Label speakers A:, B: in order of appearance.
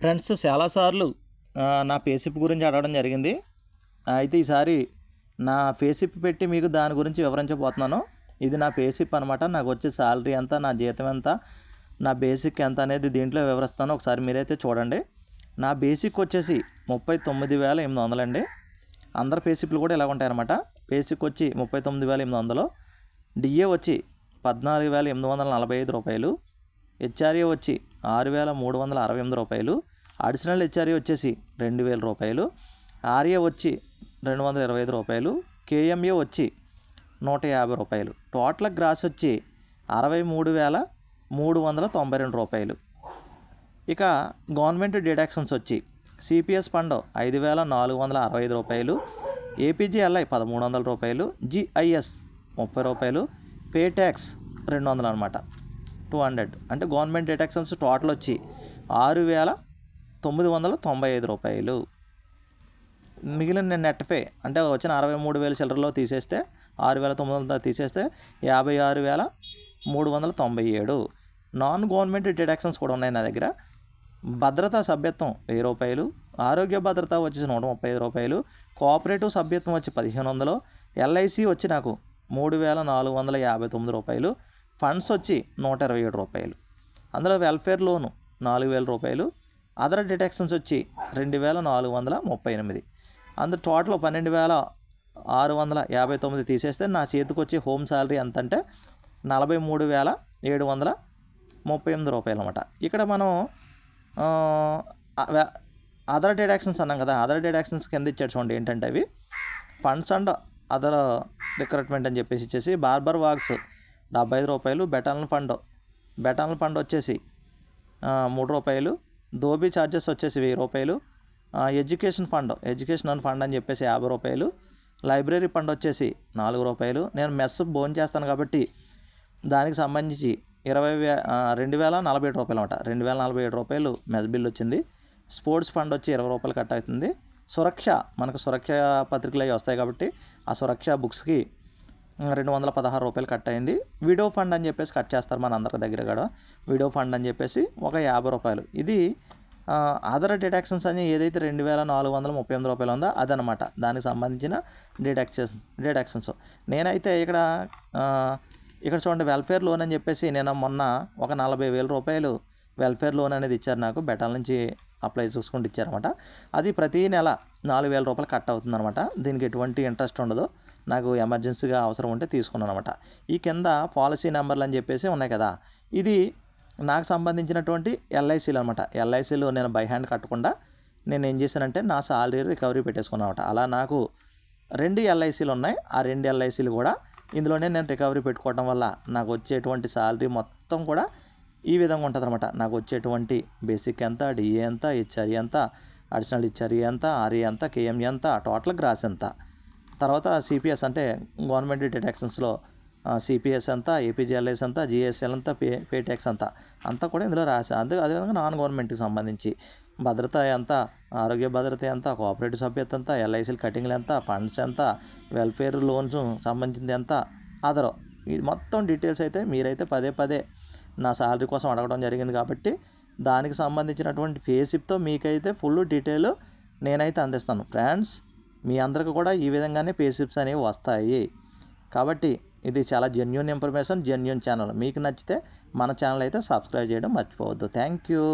A: Friends చాలాసార్లు నా ఫేసిప్ గురించి అడగడం జరిగింది. అయితే ఈసారి నా ఫేసిప్ పెట్టి మీకు దాని గురించి వివరించబోతున్నాను. ఇది నా ఫేసిప్ అనమాట నాకు వచ్చే శాలరీ ఎంత నా జీతం ఎంత నా బేసిక్ ఎంత అనేది దీంట్లో వివరిస్తాను. ఒకసారి మీరైతే చూడండి. నా బేసిక్ వచ్చేసి ముప్పై తొమ్మిది వేల ఎనిమిది వందలండి అందరు ఫేసిప్లు కూడా ఇలా ఉంటాయన్నమాట. బేసిక్ వచ్చి ముప్పై తొమ్మిది వేల ఎనిమిది వందలు డిఏ వచ్చి పద్నాలుగు వేల ఎనిమిది వందల నలభై ఐదు రూపాయలు హెచ్ఆర్ఏ వచ్చి ఆరు వేల మూడు వందల అరవై ఎనిమిది రూపాయలు. అడిషనల్ హెచ్ఆర్ఏ వచ్చేసి రెండు వేల రూపాయలు. ఆర్ఏ వచ్చి రెండు వందల ఇరవై ఐదు రూపాయలు. కేఎంఏ వచ్చి నూట యాభై రూపాయలు. టోటల్ గ్రాస్ వచ్చి అరవై మూడు వేల మూడు వందల తొంభై రెండు రూపాయలు. ఇక గవర్నమెంట్ డిడక్షన్స్ వచ్చి సిపిఎస్ ఫండ్ ఐదు వేల నాలుగు వందల అరవై ఐదు రూపాయలు. ఏపీజీఎల్ఐ పదమూడు వందల రూపాయలు. జిఐఎస్ ముప్పై రూపాయలు. పే ట్యాక్స్ రెండు వందలు అనమాట టూ హండ్రెడ్. అంటే గవర్నమెంట్ డిడక్షన్స్ టోటల్ వచ్చి ఆరు వేల తొమ్మిది వందల తొంభై ఐదు రూపాయలు. మిగిలిన నెట్ పే అంటే వచ్చిన అరవై మూడు వేల చిల్లరలో తీసేస్తే ఆరు వేల తొమ్మిది వందల తీసేస్తే యాభై ఆరు వేల మూడు వందల తొంభై ఏడు. నాన్ గవర్నమెంట్ డిడక్షన్స్ కూడా ఉన్నాయి నా దగ్గర. భద్రతా సభ్యత్వం వెయ్యి రూపాయలు ఆరోగ్య భద్రత వచ్చేసి నూట ముప్పై ఐదు రూపాయలు కోఆపరేటివ్ సభ్యత్వం వచ్చి పదిహేను వందలు ఎల్ఐసి వచ్చి నాకు మూడు వేల నాలుగు వందల యాభై తొమ్మిది రూపాయలు ఫండ్స్ వచ్చి నూట ఇరవై ఏడు రూపాయలు. అందులో వెల్ఫేర్ లోను నాలుగు వేల రూపాయలు. అదర్ డిడక్షన్స్ వచ్చి రెండు వేల నాలుగు వందల ముప్పై ఎనిమిది. అందులో టోటల్ పన్నెండు వేల ఆరు వందల యాభై తొమ్మిది తీసేస్తే నా చేతికి వచ్చి హోమ్ శాలరీ ఎంత అంటే నలభై మూడు వేల ఏడు వందల ముప్పై ఎనిమిది రూపాయలు అనమాట ఇక్కడ మనం అదర్ డిడక్షన్స్ అన్నాం కదా అదర్ డిడక్షన్స్ కింద ఇచ్చాడు చూడండి ఏంటంటే అవి. ఫండ్స్ అండ్ అదర్ రిక్రూట్మెంట్ అని చెప్పేసి ఇచ్చేసి బార్బర్ వాక్స్ డెబ్బై ఐదు రూపాయలు బెటాలన్ ఫండ్. బెటాలన్ ఫండ్ వచ్చేసి మూడు రూపాయలు. దోబీ ఛార్జెస్ వచ్చేసి వెయ్యి రూపాయలు. ఎడ్యుకేషన్ ఫండ్ ఎడ్యుకేషన్ ఫండ్ అని చెప్పేసి యాభై రూపాయలు. లైబ్రరీ ఫండ్ వచ్చేసి నాలుగు రూపాయలు. నేను మెస్ భోజనం చేస్తాను కాబట్టి దానికి సంబంధించి ఇరవై వే రెండు వేల నలభై ఏడు రూపాయలు అనమాట రెండు వేల నలభై ఏడు రూపాయలు మెస్ బిల్ వచ్చింది. స్పోర్ట్స్ ఫండ్ వచ్చి ఇరవై రూపాయలు కట్ అవుతుంది. సురక్ష మనకు సురక్ష పత్రికలు అవి వస్తాయి కాబట్టి ఆ సురక్ష బుక్స్కి రెండు వందల పదహారు రూపాయలు కట్ అయింది. వీడియో ఫండ్ అని చెప్పేసి కట్ చేస్తారు మన అందరి దగ్గర కూడా. వీడియో ఫండ్ అని చెప్పేసి ఒక యాభై రూపాయలు. ఇది అదర్ డిడక్షన్స్ అని ఏదైతే రెండు వేల నాలుగు వందల ముప్పై ఎనిమిది రూపాయలు ఉందో అదనమాట దానికి సంబంధించిన డిడక్షన్స్ డిడక్షన్స్. నేనైతే ఇక్కడ ఇక్కడ చూడండి వెల్ఫేర్ లోన్ అని చెప్పేసి నేను మొన్న ఒక నలభై వేల రూపాయలు వెల్ఫేర్ లోన్ అనేది ఇచ్చారు నాకు. బెటాల నుంచి అప్లై చూసుకుంటూ ఇచ్చారనమాట అది ప్రతి నెల నాలుగు వేల రూపాయలు కట్ అవుతుందన్నమాట. దీనికి ఎటువంటి ఇంట్రెస్ట్ ఉండదు. నాకు ఎమర్జెన్సీగా అవసరం ఉంటే తీసుకున్నాను అనమాట ఈ కింద పాలసీ నెంబర్లు అని చెప్పేసి ఉన్నాయి కదా. ఇది నాకు సంబంధించినటువంటి ఎల్ఐసీలు అనమాట ఎల్ఐసీలు నేను బై హ్యాండ్ కట్టకుండా నేను ఏం చేశానంటే నా సాలరీ రికవరీ పెట్టేసుకున్నాను అనమాట అలా నాకు రెండు ఎల్ఐసీలు ఉన్నాయి. ఆ రెండు ఎల్ఐసీలు కూడా ఇందులోనే నేను రికవరీ పెట్టుకోవడం వల్ల నాకు వచ్చేటువంటి సాలరీ మొత్తం కూడా ఈ విధంగా ఉంటుంది అనమాట నాకు వచ్చేటువంటి బేసిక్ ఎంత డిఏ ఎంత హెచ్ఆర్ఈ ఎంత అడిషనల్ హెచ్ఆర్ఈ ఎంత ఆర్ఏ ఎంత కేఎం ఎంత టోటల్ గ్రాస్ ఎంత. తర్వాత సిపిఎస్ అంటే గవర్నమెంట్ డిటెక్షన్స్లో సిపిఎస్ అంతా ఏపీజీఎల్ఎస్ అంతా జిఎస్ఎల్ అంతా పే పే ట్యాక్స్ అంతా కూడా ఇందులో రాసా అంతే అదేవిధంగా నాన్ గవర్నమెంట్కి సంబంధించి భద్రత ఎంత ఆరోగ్య భద్రత ఎంత కోఆపరేటివ్ సభ్యత ఎంత ఎల్ఐసీల కటింగ్లు ఎంత ఫండ్స్ ఎంత వెల్ఫేర్ లోన్స్ సంబంధించింది ఎంత అదరు. ఇది మొత్తం డీటెయిల్స్ అయితే మీరైతే పదే పదే నా శాలరీ కోసం అడగడం జరిగింది కాబట్టి దానికి సంబంధించినటువంటి ఫేషిప్తో మీకైతే ఫుల్ డీటెయిల్ నేనైతే అందిస్తాను. ఫ్రెండ్స్ మీ అందరికి కూడా ఈ విధంగానే పేసిప్స్ అనేవి వస్తాయి. కాబట్టి ఇది చాలా జెన్యున్ ఇన్ఫర్మేషన్ జెన్యున్ ఛానల్ మీకు నచ్చితే మన ఛానల్ అయితే సబ్స్క్రైబ్ చేయడం మర్చిపోవద్దు. Thank you